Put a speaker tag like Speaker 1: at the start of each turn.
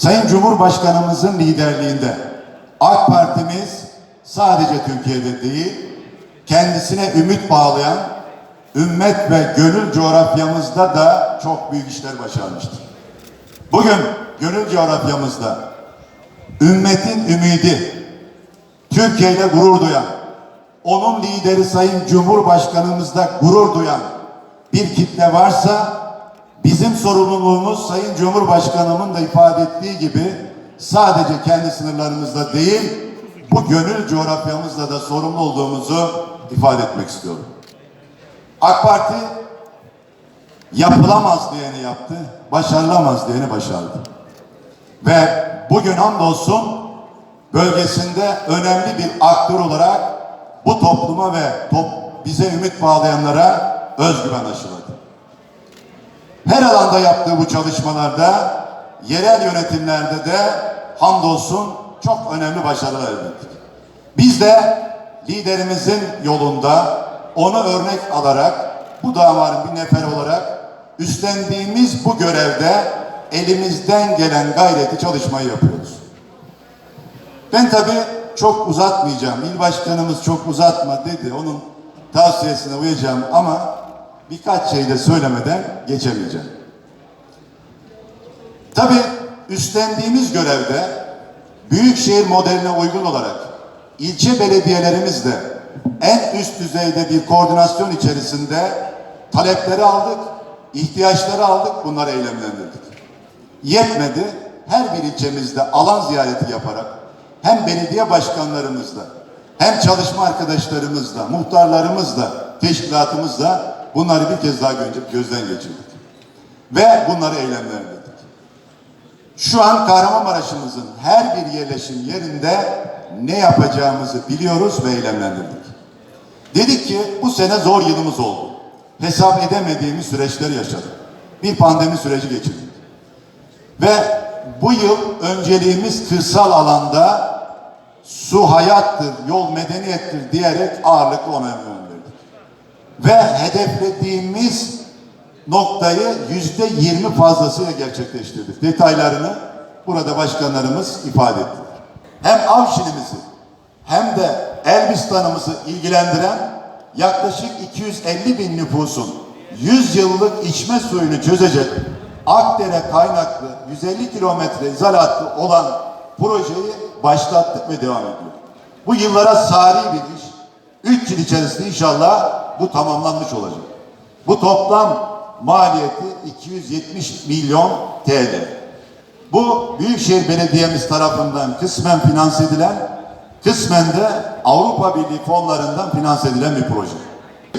Speaker 1: Sayın Cumhurbaşkanımızın liderliğinde AK Partimiz sadece Türkiye'de değil, kendisine ümit bağlayan ümmet ve gönül coğrafyamızda da çok büyük işler başarmıştır. Bugün gönül coğrafyamızda ümmetin ümidi, Türkiye ile gurur duyan, onun lideri Sayın Cumhurbaşkanımızda gurur duyan bir kitle varsa bizim sorumluluğumuz Sayın Cumhurbaşkanımın da ifade ettiği gibi sadece kendi sınırlarımızda değil bu gönül coğrafyamızda da sorumlu olduğumuzu ifade etmek istiyorum. AK Parti yapılamaz diyeni yaptı, başarılamaz diyeni başardı. Ve bugün hamdolsun bölgesinde önemli bir aktör olarak bu topluma ve top, bize ümit bağlayanlara özgüven aşıladı. Her alanda yaptığı bu çalışmalarda yerel yönetimlerde de hamdolsun çok önemli başarılar elde ettik. Biz de liderimizin yolunda onu örnek alarak bu damarın bir nefer olarak üstlendiğimiz bu görevde elimizden gelen gayreti çalışmayı yapıyoruz. Ben tabii çok uzatmayacağım. İl başkanımız çok uzatma dedi. Onun tavsiyesine uyacağım ama birkaç şey de söylemeden geçemeyeceğim. Tabii üstlendiğimiz görevde büyükşehir modeline uygun olarak ilçe belediyelerimiz de en üst düzeyde bir koordinasyon içerisinde talepleri aldık, ihtiyaçları aldık, bunları eylemlendirdik. Yetmedi, her bir ilçemizde alan ziyareti yaparak hem belediye başkanlarımızla hem çalışma arkadaşlarımızla, muhtarlarımızla, teşkilatımızla bunları bir kez daha gö- gözden geçirdik. Ve bunları eylemlendirdik. Şu an Kahramanmaraş'ımızın her bir yerleşim yerinde ne yapacağımızı biliyoruz ve eylemlendirdik. Dedik ki bu sene zor yılımız oldu. Hesap edemediğimiz süreçler yaşadık. Bir pandemi süreci geçirdik. Ve bu yıl önceliğimiz kırsal alanda su hayattır, yol medeniyettir diyerek ağırlıklı ona. Ve hedeflediğimiz noktayı yüzde yirmi fazlasıyla gerçekleştirdik. Detaylarını burada başkanlarımız ifade ettiler. Hem Avşinimizi hem de Elbistan'ımızı ilgilendiren yaklaşık 250 bin nüfusun 100 yıllık içme suyunu çözecek Akdere kaynaklı 150 kilometre izal hattı olan projeyi başlattık ve devam ediyor. Bu yıllara sari bir iş. 3 yıl içerisinde inşallah bu tamamlanmış olacak. Bu toplam maliyeti 270 milyon TL. Bu Büyükşehir Belediyemiz tarafından kısmen finanse edilen, kısmen de Avrupa Birliği fonlarından finanse edilen bir proje.